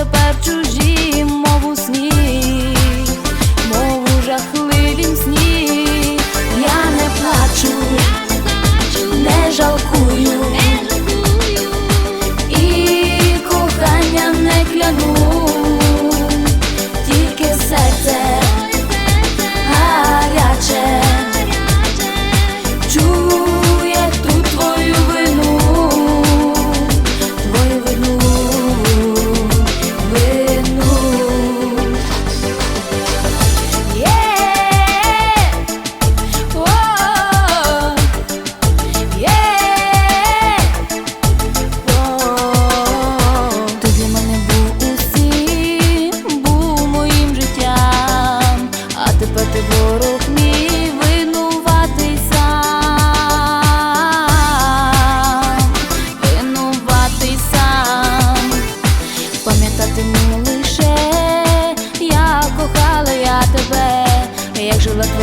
тепер чужі, мову сні, мову жахливім сні, я не плачу, не жалкую, і кохання не кляну. Также латвийский